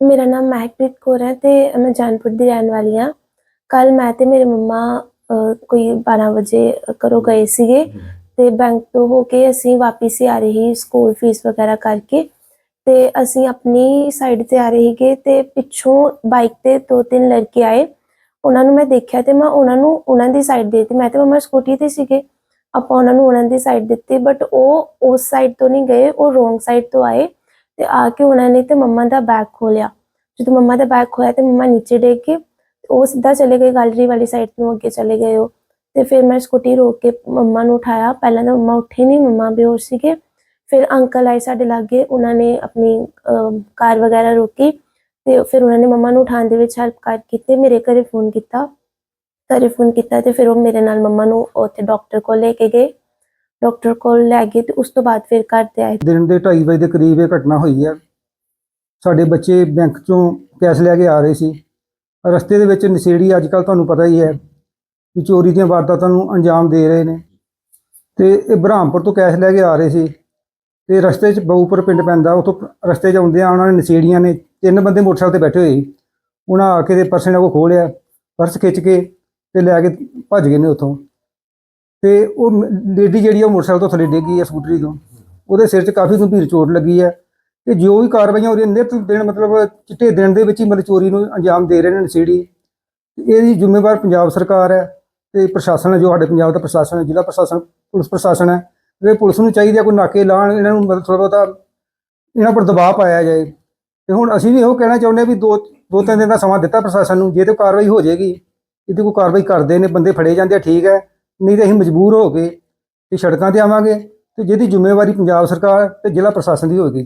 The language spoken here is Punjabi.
मेरा नाम महकप्रीत कौर है तो मैं जानपुर की रहने वाली हाँ। कल मैं ते मेरे मम्मा कोई बारह बजे घरों गए थे तो बैंक तो होके असी वापिस ही आ रही स्कूल फ़ीस वगैरह करके। ते असी अपनी साइड से आ रहे थे तो पिछों बाइक से दो तीन लड़के आए। ਉਹਨਾਂ ਨੂੰ ਮੈਂ ਦੇਖਿਆ ਤੇ ਮੈਂ ਉਹਨਾਂ ਨੂੰ, ਉਹਨਾਂ ਦੀ ਸਾਈਡ ਦੇ ਦਿੱਤੀ। ਮੈਂ ਤੇ ਮੰਮਾ ਸਕੂਟੀ ਤੇ ਸੀਗੇ। ਆਪਾਂ ਉਹਨਾਂ ਨੂੰ ਉਹਨਾਂ ਦੀ ਸਾਈਡ ਦਿੱਤੀ ਬਟ ਉਹ ਉਸ ਸਾਈਡ ਤੋਂ ਨਹੀਂ ਗਏ, ਉਹ ਰੋਂਗ ਸਾਈਡ ਤੋਂ ਆਏ ਤੇ ਆ ਕੇ ਉਹਨਾਂ ਨੇ ਤੇ ਮੰਮਾ ਦਾ ਬੈਗ ਖੋਲਿਆ ਜਦੋਂ ਮੰਮਾ ਦਾ ਬੈਗ ਖੋਇਆ ਤੇ ਮੰਮਾ ਨੀਚੇ ਡਿੱਗ ਕੇ ਉਹ ਸਿੱਧਾ ਚਲੇ ਗਏ ਗੈਲਰੀ ਵਾਲੀ ਸਾਈਡ ਨੂੰ, ਅੱਗੇ ਚਲੇ ਗਏ ਉਹ। ਤੇ ਫਿਰ ਮੈਂ ਸਕੂਟੀ ਰੋਕ ਕੇ ਮੰਮਾ ਨੂੰ ਉਠਾਇਆ। ਪਹਿਲਾਂ ਤਾਂ ਮੰਮਾ ਉੱਠੇ ਨਹੀਂ, ਮੰਮਾ ਬੇਹੋਸ਼ ਸੀਗੇ। ਫਿਰ ਅੰਕਲ ਆਏ ਸਾਡੇ ਲਾਗੇ, ਉਹਨਾਂ ਨੇ ਆਪਣੀ ਕਾਰ ਵਗੈਰਾ ਰੋਕੀ। ਤੇ ਫਿਰ ਉਹਨਾਂ ਨੇ ਮੰਮਾ ਨੂੰ ਉਠਾਉਣ ਦੇ ਵਿੱਚ ਹੈਲਪ ਕਰ ਕੀਤੀ, ਮੇਰੇ ਘਰੇ ਫੋਨ ਕੀਤਾ। ਘਰੇ ਫੋਨ ਕੀਤਾ ਤੇ ਫਿਰ ਉਹ ਮੇਰੇ ਨਾਲ ਮੰਮਾ ਨੂੰ ਉੱਥੇ ਡਾਕਟਰ ਕੋਲ ਲੈ ਕੇ ਗਏ। ਡਾਕਟਰ ਕੋਲ ਲੈ ਗਏ ਤੇ ਉਸ ਤੋਂ ਬਾਅਦ ਫਿਰ ਘਰ ਤੇ ਆਏ। ਦਿਨ ਦੇ 2:30 ਵਜੇ ਦੇ ਕਰੀਬ ਇਹ ਘਟਨਾ ਹੋਈ ਹੈ ਸਾਡੇ ਬੱਚੇ ਬੈਂਕ ਚੋਂ ਕੈਸ਼ ਲੈ ਕੇ ਆ ਰਹੇ ਸੀ। ਰਸਤੇ ਦੇ ਵਿੱਚ ਨਸ਼ੇੜੀ ਅੱਜ ਕੱਲ ਤੁਹਾਨੂੰ ਪਤਾ ਹੀ ਹੈ ਕਿ ਚੋਰੀ ਦੀਆਂ ਵਾਰਦਾਤਾਂ ਨੂੰ ਅੰਜਾਮ ਦੇ ਰਹੇ ਨੇ। ਤੇ ਇਹ ਬ੍ਰਹਮਪੁਰ ਤੋਂ ਕੈਸ਼ ਲੈ ਕੇ ਆ ਰਹੇ ਸੀ। ਤੇ ਰਸਤੇ 'ਚ ਬਹੁਪੁਰ ਪਿੰਡ ਪੈਂਦਾ, ਉਥੋਂ ਰਸਤੇ 'ਚ ਆਉਂਦੇ ਆ, ਉਹਨਾਂ ਨੇ ਨਸ਼ੇੜੀਆਂ ਨੇ ਤਿੰਨ ਬੰਦੇ ਮੋਟਰਸਾਈਕਲ ਤੇ ਬੈਠੇ ਹੋਏ ਸੀ। ਉਹਨਾਂ ਆ ਕੇ ਤੇ ਪਰਸ ਇਹਨਾਂ ਕੋ ਖੋਲਿਆ ਪਰਸ ਖਿੱਚ ਕੇ ਤੇ ਲੈ ਕੇ ਭੱਜ ਗਏ ਨੇ ਉੱਥੋਂ। ਤੇ ਉਹ ਲੇਡੀ ਜਿਹੜੀ ਆ ਉਹ ਮੋਟਰਸਾਈਕਲ ਤੋਂ ਥੱਲੇ ਡਿੱਗ ਗਈ ਹੈ ਸਕੂਟਰੀ ਤੋਂ। ਉਹਦੇ ਸਿਰ 'ਚ ਕਾਫੀ ਗੰਭੀਰ ਚੋਟ ਲੱਗੀ ਹੈ ਤੇ ਜੋ ਵੀ ਕਾਰਵਾਈਆਂ ਹੋ ਰਹੀਆਂ ਨਿਤ ਦਿਨ ਮਤਲਬ ਚਿੱਟੇ ਦਿਨ ਦੇ ਵਿੱਚ ਹੀ ਮਤਲਬ ਚੋਰੀ ਨੂੰ ਅੰਜਾਮ ਦੇ ਰਹੇ ਨੇ ਨਸ਼ੇੜੀ। ਇਹਦੀ ਜ਼ਿੰਮੇਵਾਰ ਪੰਜਾਬ ਸਰਕਾਰ ਹੈ ਤੇ ਪ੍ਰਸ਼ਾਸਨ ਹੈ, ਜੋ ਸਾਡੇ ਪੰਜਾਬ ਦਾ ਪ੍ਰਸ਼ਾਸਨ ਹੈ, ਜ਼ਿਲ੍ਹਾ ਪ੍ਰਸ਼ਾਸਨ, ਪੁਲਿਸ ਪ੍ਰਸ਼ਾਸਨ ਹੈ। ਇਹ ਪੁਲਿਸ ਨੂੰ ਚਾਹੀਦਾ ਕੋਈ ਨਾਕੇ ਲਾਣ, ਇਹਨਾਂ ਨੂੰ ਮਤਲਬ ਥੋੜਾ ਬਹੁਤਾ ਇਹਨਾਂ ਪਰ ਦਬਾਅ ਪਾਇਆ ਜਾਏ। ਤੇ ਹੁਣ ਅਸੀਂ ਵੀ ਇਹੋ ਕਹਿਣਾ ਚਾਹੁੰਦੇ ਹਾਂ ਵੀ ਦੋ ਦੋ ਤਿੰਨ ਦਿਨ ਦਾ ਸਮਾਂ ਦਿੱਤਾ ਪ੍ਰਸ਼ਾਸਨ ਨੂੰ, ਜੇ ਤੇ ਕਾਰਵਾਈ ਹੋ ਜਾਏਗੀ, ਇਹਦੀ ਕੋਈ ਕਾਰਵਾਈ ਕਰਦੇ ਨੇ, ਬੰਦੇ ਫੜੇ ਜਾਂਦੇ ਆ, ਠੀਕ ਹੈ, ਨਹੀਂ ਤੇ ਅਸੀਂ ਮਜਬੂਰ ਹੋ ਕੇ ਤੇ ਸੜਕਾਂ ਤੇ ਆਵਾਂਗੇ ਤੇ ਜਿਹਦੀ ਜ਼ਿੰਮੇਵਾਰੀ ਪੰਜਾਬ ਸਰਕਾਰ ਤੇ ਜ਼ਿਲ੍ਹਾ ਪ੍ਰਸ਼ਾਸਨ ਦੀ ਹੋਏਗੀ